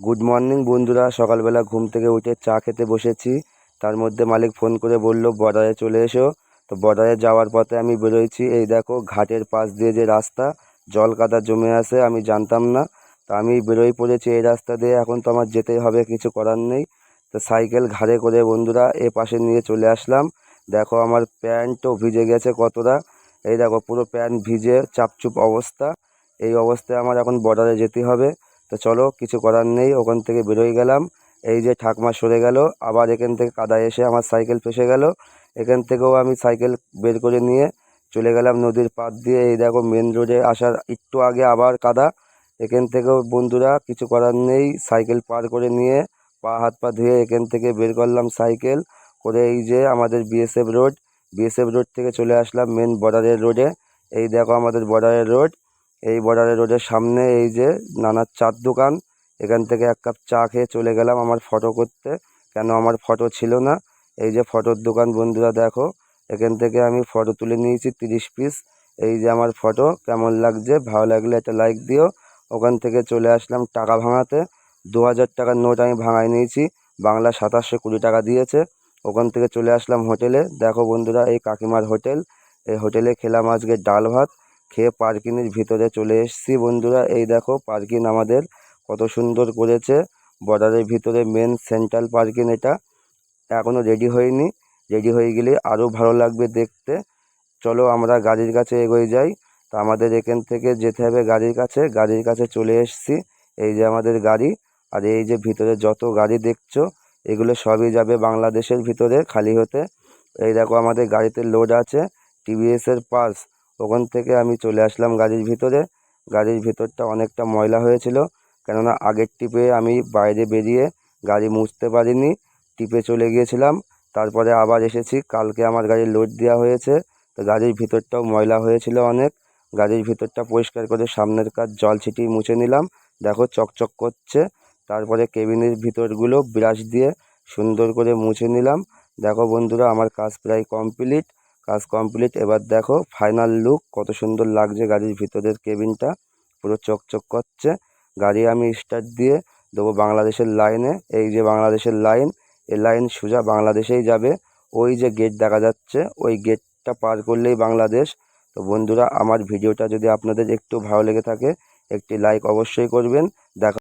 Good morning বন্ধুরা। সকালবেলা ঘুম থেকে উঠে চা খেতে বসেছি। তার মধ্যে মালিক ফোন করে বলল, বর্ডারে চলে এসো। তো বর্ডারে যাওয়ার পথে আমি বেরোইছি এই দেখো, ঘাটের পাশ দিয়ে যে রাস্তা, জল কাদা জমে আছে, আমি জানতাম না। তা আমি বেরোই পড়েছি এই রাস্তা দিয়ে। এখন তো আমার যেতেই হবে, কিছু করার নেই। তো সাইকেল ঘাড়ে করে বন্ধুরা এ পাশে নিয়ে চলে আসলাম। দেখো, আমার প্যান্টও ভিজে গেছে কতটা। এই দেখো, পুরো প্যান্ট ভিজে চাপচুপ অবস্থা। এই অবস্থায় আমার এখন বর্ডারে যেতে হবে। তো চলো, কিছু করার নেই, ওখান থেকে বেরোয় গেলাম। এই যে ঠাকমা সরে গেল, আবার এখান থেকে কাদায় এসে আমার সাইকেল ফেসে গেল। এখান থেকেও আমি সাইকেল বের করে নিয়ে চলে গেলাম নদীর পাড় দিয়ে। এই দেখো মেন রোডে আসার একটু আগে আবার কাদা। এখান থেকেও বন্ধুরা, কিছু করার নেই, সাইকেল পার করে নিয়ে পা হাত পা ধুয়ে এখান থেকে বের করলাম সাইকেল করে। এই যে আমাদের বিএসএফ রোড বিএসএফ রোড থেকে চলে আসলাম মেন বর্ডারের রোডে এই দেখো আমাদের বর্ডারের রোড এই বর্ডারের রোডের সামনে এই যে নানা চার দোকান, এখান থেকে এক কাপ চা খেয়ে চলে গেলাম আমার ফটো করতে। কেন আমার ফটো ছিল না? এই যে ফটোর দোকান বন্ধুরা দেখো, এখান থেকে আমি ফটো তুলে নিয়েছি তিরিশ পিস। এই যে আমার ফটো, কেমন লাগছে? ভালো লাগলে একটা লাইক দিও। ওখান থেকে চলে আসলাম টাকা ভাঙাতে। দু হাজার টাকার নোট আমি ভাঙাই নিয়েছি। বাংলা সাতাশশো কুড়ি টাকা দিয়েছে। ওখান থেকে চলে আসলাম হোটেলে। দেখো বন্ধুরা, এই কাকিমার হোটেল। এই হোটেলে খেলাম আজকে ডাল ভাত। খেয়ে পার্কিংয়ের ভিতরে চলে এসেছি বন্ধুরা। এই দেখো পার্কিং আমাদের কত সুন্দর করেছে। বর্ডারের ভিতরে মেন সেন্ট্রাল পার্কিং এটা। এখনও রেডি হয়নি। রেডি হয়ে গেলে আরও ভালো লাগবে দেখতে। চলো আমরা গাড়ির কাছে এগোয় যাই। তা আমাদের এখান থেকে যেতে হবে গাড়ির কাছে। গাড়ির কাছে চলে এসেছি। এই যে আমাদের গাড়ি। আর এই যে ভিতরে যত গাড়ি দেখছ, এগুলো সবই যাবে বাংলাদেশের ভিতরে খালি হতে। এই দেখো আমাদের গাড়িতে লোড আছে। টিভিএসের পাস ওখান থেকে আমি চলে আসলাম গাড়ির ভিতরে। গাড়ির ভিতরটা অনেকটা ময়লা হয়েছিল, কেননা আগের টিপে আমি বাইরে বেরিয়ে গাড়ি মুছতে পারিনি, টিপে চলে গিয়েছিলাম। তারপরে আবার এসেছি, কালকে আমার গাড়ি লোড দেওয়া হয়েছে, তো গাড়ির ভিতরটাও ময়লা হয়েছিল অনেক। গাড়ির ভিতরটা পরিষ্কার করে সামনের কাজ জল ছিটিয়ে মুছে নিলাম। দেখো চকচক করছে, তারপরে কেবিনের ভিতরগুলো ব্রাশ দিয়ে সুন্দর করে মুছে নিলাম। দেখো বন্ধুরা, আমার কাজ প্রায় কমপ্লিট কাজ কমপ্লিট এবার দেখো ফাইনাল লুক কত সুন্দর লাগছে গাড়ির ভিতরের কেবিনটা পুরো চকচক করছে। গাড়ি আমি স্টার্ট দিয়ে দেবো বাংলাদেশের লাইনে এই যে বাংলাদেশের লাইন এই লাইন সোজা বাংলাদেশেই যাবে। ওই যে গেট দেখা যাচ্ছে, ওই গেটটা পার করলেই বাংলাদেশ। তো বন্ধুরা, আমার ভিডিওটা যদি আপনাদের একটু ভালো লেগে থাকে, একটি লাইক অবশ্যই করবেন। দেখা